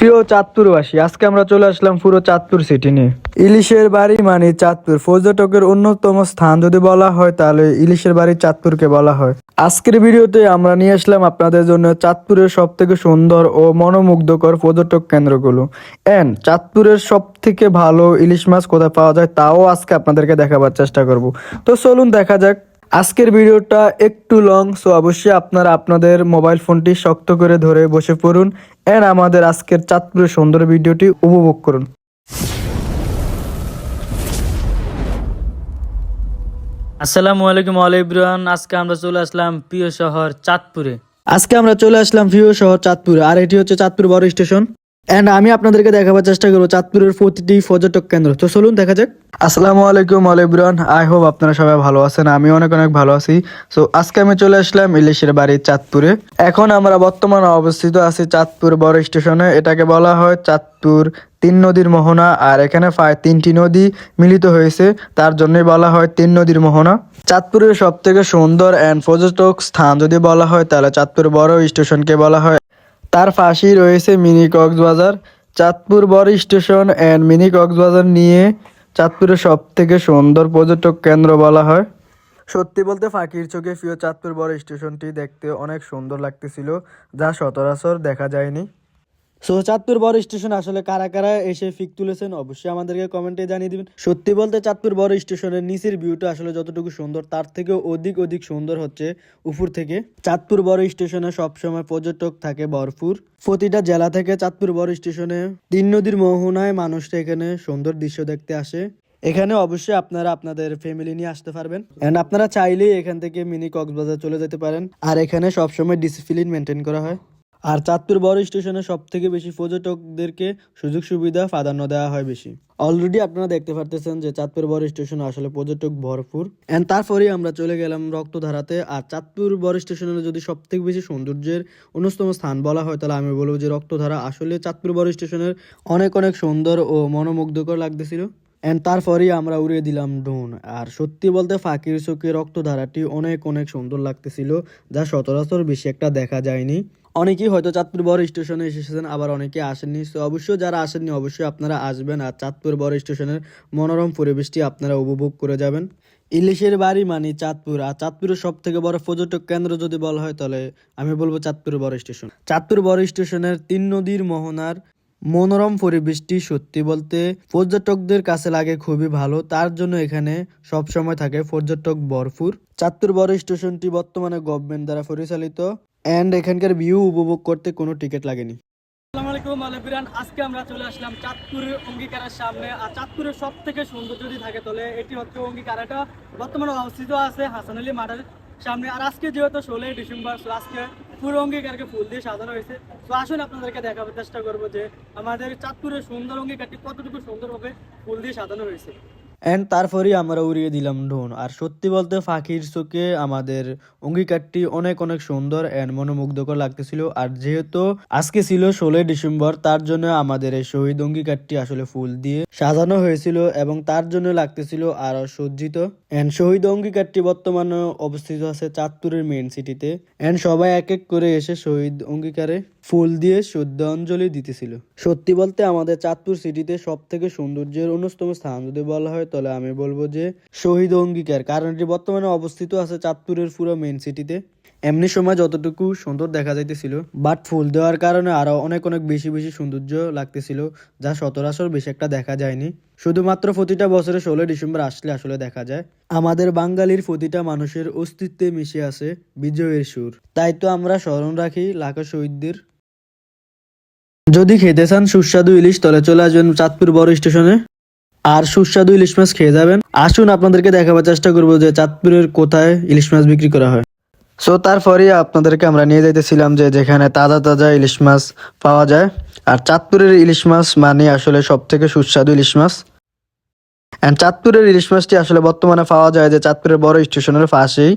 প্রিয় চাঁদপুরবাসী, আজকে আমরা চলে আসলাম পুরো চাঁদপুর সিটি নিয়ে। ইলিশের বাড়ি মানে চাঁদপুর, পর্যটকের অন্যতম স্থান। যদি বলা হয় তাহলে ইলিশের বাড়ি চাঁদপুরকে বলা হয়। আজকের ভিডিওতে আমরা নিয়ে আসলাম আপনাদের জন্য চাঁদপুরের সব থেকে সুন্দর ও মনোমুগ্ধকর পর্যটক কেন্দ্রগুলো। এন্ড চাঁদপুরের সব থেকে ভালো ইলিশ মাছ কোথায় পাওয়া যায় তাও আজকে আপনাদেরকে দেখাবার চেষ্টা করব। তো চলুন দেখা যাক আজকের ভিডিওটা একটু লং সো অবশ্যই আপনারা আপনাদের মোবাইল ফোনটি শক্ত করে ধরে বসে পড়ুন এন্ড আমাদের আজকের চাঁদপুরের সুন্দর ভিডিওটি উপভোগ করুন। আসসালামু আলাইকুম আলাইব্রান আজকে আমরা চলে আসলাম প্রিয় শহর চাঁদপুরে। আজকে আমরা চলে আসলাম ভিউ শহর চাঁদপুর। আর এটি হচ্ছে চাঁদপুর বড় স্টেশন। এন্ড আমি আপনাদেরকে দেখাবার চেষ্টা করব চাঁদপুরের প্রতিটি পর্যটক কেন্দ্র। তো চলুন দেখা যাক। আসসালামু আলাইকুম আলিবরান আই হোপ আপনারা সবাই ভালো আছেন। আমি অনেক অনেক ভালো আছি। সো আজকে আমি চলে আসলাম ইলিশের বাড়ি চাঁদপুরে। এখন আমরা বর্তমানে অবস্থিত আছি চাঁদপুর বড় স্টেশনে। এটাকে বলা হয় চাঁদপুর তিন নদীর মোহনা। আর এখানে প্রায় তিনটি নদী মিলিত হয়েছে। তার জন্যই বলা হয় তিন নদীর মোহনা। চাঁদপুরের সব থেকে সুন্দর অ্যান্ড পর্যটক স্থান যদি বলা হয়, তাহলে চাঁদপুর বড় স্টেশনকে বলা হয় তার পাশেই রয়েছে মিনি কক্সবাজার, চাঁদপুর বড় স্টেশন অ্যান্ড মিনি কক্সবাজার নিয়ে চাঁদপুরের সব থেকে সুন্দর পর্যটক কেন্দ্র বলা হয়। সত্যি বলতে ফাঁকির চোখে প্রিয় চাঁদপুর বড় স্টেশনটি দেখতে অনেক সুন্দর লাগতেছিল, যা সচরাচর দেখা যায়নি। সো চাঁদপুর বড় স্টেশন আসলে কারা কারা এসে ফিক তুলেছেন অবশ্যই আমাদেরকে কমেন্টে জানিয়ে দিবেন। সত্যি বলতে চাঁদপুর বড় স্টেশনের নিচের ভিউটা আসলে যতটুকু সুন্দর, তার থেকেও অধিক অধিক সুন্দর হচ্ছে উপর থেকে। চাঁদপুর বড় স্টেশনে সবসময় পর্যটক থাকে ভরপুর। প্রতিটা জেলা থেকে চাঁদপুর বড় স্টেশনে তিন নদীর মোহনায় মানুষটা এখানে সুন্দর দৃশ্য দেখতে আসে। এখানে অবশ্যই আপনারা আপনাদের ফ্যামিলি নিয়ে আসতে পারবেন। এন্ড আপনারা চাইলেই এখান থেকে মিনি কক্সবাজার চলে যেতে পারেন। আর এখানে সবসময় ডিসিপ্লিন মেনটেন করা হয়। আর চাঁদপুর বড় স্টেশনে সব থেকে বেশি পর্যটকদেরকে সুযোগ সুবিধা প্রাধান্য দেওয়া হয় বেশি। অলরেডি আপনারা দেখতে পারতেছেন যে চাঁদপুর বড় স্টেশন আসলে পর্যটক ভরপুর। অ্যান্ড তারপরেই আমরা চলে গেলাম রক্তধারাতে। আর চাঁদপুর বড় স্টেশনে যদি সব থেকে বেশি সৌন্দর্যের অন্যতম স্থান বলা হয়, তাহলে আমি বলব যে রক্তধারা আসলে চাঁদপুর বড় স্টেশনের অনেক অনেক সুন্দর ও মনোমুগ্ধকর লাগতেছিল। অ্যান্ড তারপরেই আমরা উড়িয়ে দিলাম ড্রোন। আর সত্যি বলতে ফাঁকির চোখে রক্তধারাটি অনেক অনেক সুন্দর লাগতেছিল, যা সচরাচর বেশি একটা দেখা যায়নি। অনেকেই হয়তো চাঁদপুর বড় স্টেশনে এসেছেন, আবার অনেকে আসেননি। তো অবশ্যই যারা আসেননি, অবশ্যই আপনারা আসবেন আর চাঁদপুর বড় স্টেশনের মনোরম পরিবেশটি আপনারা উপভোগ করে যাবেন। ইলিশের বাড়ি মানে চাঁদপুর, আর চাঁদপুরের সব থেকে বড় পর্যটক কেন্দ্র যদি বলা হয় তাহলে আমি বলব চাঁদপুর বড় স্টেশন। চাঁদপুর বড় স্টেশনের তিন নদীর মোহনার মনোরম পরিবেশটি সত্যি বলতে পর্যটকদের কাছে লাগে খুবই ভালো। তার জন্য এখানে সব সময় থাকে পর্যটক ভরপুর। চাঁদপুর বড় স্টেশনটি বর্তমানে গভর্নমেন্ট দ্বারা পরিচালিত। এন্ড এখানকার ভিউ উপভোগ করতে কোনো টিকিট লাগেনি। আজকে আমরা চলে আসলাম চাঁদপুরের অঙ্গীকারের সামনে। আর চাঁদপুরের সব থেকে সুন্দর যদি থাকে, তাহলে এটি হচ্ছে অঙ্গীকার। এটা বর্তমানে অবস্থিত আছে হাসান আলী মাঠের সামনে আর আজকে যেহেতু ষোলোই ডিসেম্বর সো আজকে পুরো অঙ্গীকারকে ফুল দিয়ে সাজানো হয়েছে। তো আসুন আপনাদেরকে দেখাবার চেষ্টা করব যে আমাদের চাঁদপুরের সুন্দর অঙ্গীকারটি কতটুকু সুন্দরভাবে ফুল দিয়ে সাজানো হয়েছে। এন্ড তারপরেই আমরা উড়িয়ে দিলাম ড্রোন আর সত্যি বলতে ফাঁকির চোখে আমাদের অঙ্গীকারটি অনেক অনেক সুন্দর এন্ড মনোমুগ্ধকর লাগতেছিল। আর যেহেতু আজকে ছিল ষোলোই ডিসেম্বর, তার জন্য আমাদের এই শহীদ অঙ্গীকারটি আসলে ফুল দিয়ে সাজানো হয়েছিল এবং তার জন্য লাগতেছিল আরও সজ্জিত। এন্ড শহীদ অঙ্গীকারটি বর্তমানে অবস্থিত আছে চাঁদপুরের মেন সিটিতে এন্ড সবাই এক এক করে এসে শহীদ অঙ্গীকারে ফুল দিয়ে শ্রদ্ধাঞ্জলি দিতেছিল। সত্যি বলতে আমাদের চাঁদপুর সিটিতে সব থেকে সৌন্দর্যের অন্যতম স্থান যদি বলা হয়, তাহলে আমি বলব যে শহীদ অঙ্গীকার। কারণ এটি বর্তমানে অবস্থিত আছে চাঁদপুরের পুরো মেন সিটিতে। এমনি সময় যতটুকু সুন্দর দেখা যাইতেছিল, বাট ফুল দেওয়ার কারণে আরও অনেক অনেক বেশি বেশি সৌন্দর্য লাগতেছিল, যা সচরাচর বেশি একটা দেখা যায়নি। শুধুমাত্র প্রতিটা বছরে ষোলো ডিসেম্বর আসলে আসলে দেখা যায়। আমাদের বাঙালির প্রতিটা মানুষের অস্তিত্বে মিশে আছে বিজয়ের সুর। তাই তো আমরা স্মরণ রাখি লাখো শহীদদের যদি খেতে চান সুস্বাদু ইলিশ, তাহলে চলে আসবেন চাঁদপুর বড় স্টেশনে। আর সুস্বাদু ইলিশ মাছ খেয়ে যাবেন। আসুন, আপনাদেরকে দেখাবার চেষ্টা করব যে চাঁদপুরের কোথায় ইলিশ মাছ বিক্রি করা হয়। সো তারপরে আপনাদেরকে আমরা নিয়ে যাইতেছিলাম যে যেখানে তাজা তাজা ইলিশ মাছ পাওয়া যায়। আর চাঁদপুরের ইলিশ মাছ মানে আসলে সব থেকে সুস্বাদু ইলিশ মাছ। অ্যান্ড চাঁদপুরের ইলিশ মাছটি আসলে বর্তমানে পাওয়া যায় যে চাঁদপুরের বড় স্টেশনের পাশেই।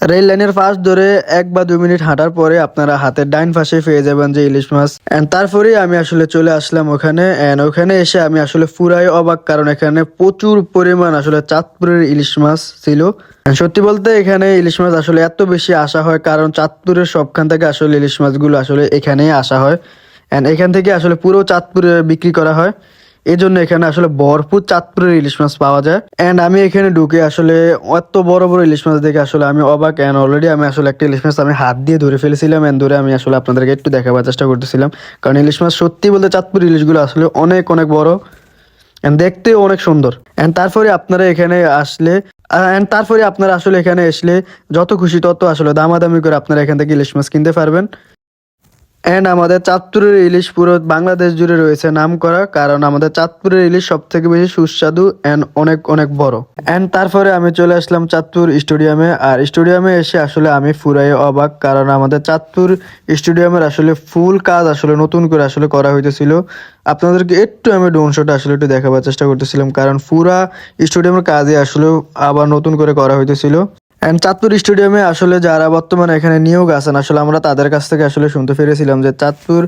রেল লাইনের পাশ ধরে এক বা দুই মিনিট হাঁটার পরে আপনারা হাতের ডাইন পাশে পেয়ে যাবেন যে ইলিশ মাছ। এন্ড তারপরেই আমি আসলে চলে আসলাম ওখানে এন্ড ওখানে এসে আমি আসলে পুরাই অবাক কারণ এখানে প্রচুর পরিমাণ আসলে চাঁদপুরের ইলিশ মাছ ছিল। সত্যি বলতে এখানে ইলিশ মাছ আসলে এত বেশি আসা হয় কারণ চাঁদপুরের সবখান থেকে আসলে ইলিশ মাছগুলো আসলে এখানেই আসা হয়। অ্যান্ড এখান থেকে আসলে পুরো চাঁদপুরে বিক্রি করা হয়। এই জন্য এখানে আসলে ভরপুর চাঁদপুরের ইলিশ মাছ পাওয়া যায়। অ্যান্ড আমি এখানে ঢুকে আসলে এত বড় বড় ইলিশ মাছ দেখে আসলে আমি অবাক অ্যান্ড অলরেডি আমি আসলে একটা ইলিশ মাছ আমি হাত দিয়ে ধরে ফেলেছিলাম অ্যান্ড ধরে আমি আসলে আপনাদেরকে একটু দেখাবার চেষ্টা করতেছিলাম। কারণ ইলিশ মাছ সত্যি বলতে চাঁদপুর ইলিশগুলো আসলে অনেক অনেক বড় অ্যান্ড দেখতেও অনেক সুন্দর। অ্যান্ড তারপরে আপনারা এখানে আসলে অ্যান্ড তারপরে আপনারা আসলে এখানে আসলে যত খুশি তত আসলে দামাদামি করে আপনারা এখান থেকে ইলিশ মাছ কিনতে পারবেন। অ্যান্ড আমাদের চাঁদপুরের ইলিশ পুরো বাংলাদেশ জুড়ে রয়েছে নাম করা কারণ আমাদের চাঁদপুরের ইলিশ সব থেকে বেশি সুস্বাদু অ্যান্ড অনেক অনেক বড়। অ্যান্ড তারপরে আমি চলে আসলাম চাঁদপুর স্টেডিয়ামে, আর স্টেডিয়ামে এসে আসলে আমি ফুরাই অবাক, কারণ আমাদের চাঁদপুর স্টেডিয়ামের আসলে ফুল কাজ আসলে নতুন করে আসলে করা হইতেছিল। আপনাদেরকে একটু আমি ডোন শোটা আসলে একটু দেখাবার চেষ্টা করতেছিলাম, কারণ পুরা স্টেডিয়ামের কাজে আসলে আবার নতুন করে করা হইতেছিল। অ্যান্ড চাঁদপুর স্টেডিয়ামে আসলে যারা বর্তমানে এখানে নিয়োগ আছেন, আসলে আমরা তাদের কাছ থেকে আসলে শুনতে পেরেছিলাম যে চাঁদপুর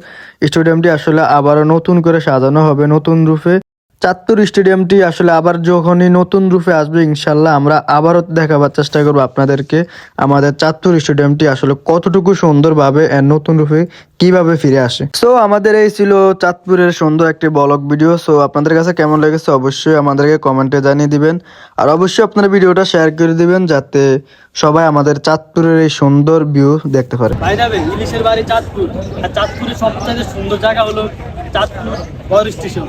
স্টেডিয়ামটি আসলে আবারও নতুন করে সাজানো হবে, নতুন রূপে। চাঁদপুর স্টেডিয়ামটি আসলে আবার যখনই নতুন রূপে আসবে, ইনশাল্লাহ আমরা আবারও দেখাবার চেষ্টা করব আপনাদেরকে আমাদের চাঁদপুর স্টেডিয়ামটি আসলে কতটুকু সুন্দরভাবে নতুন রূপে কীভাবে ফিরে আসে। সো আমাদের এই ছিল চাঁদপুরের সুন্দর একটি ব্লগ ভিডিও সো আপনাদের কাছে কেমন লেগেছে অবশ্যই আমাদেরকে কমেন্টে জানিয়ে দিবেন। আর অবশ্যই আপনারা ভিডিওটা শেয়ার করে দিবেন যাতে সবাই আমাদের চাঁদপুরের এই সুন্দর ভিউ দেখতে পারে। চাঁদপুরের সবচেয়ে সুন্দর জায়গা হলো চাঁদপুর স্টেশন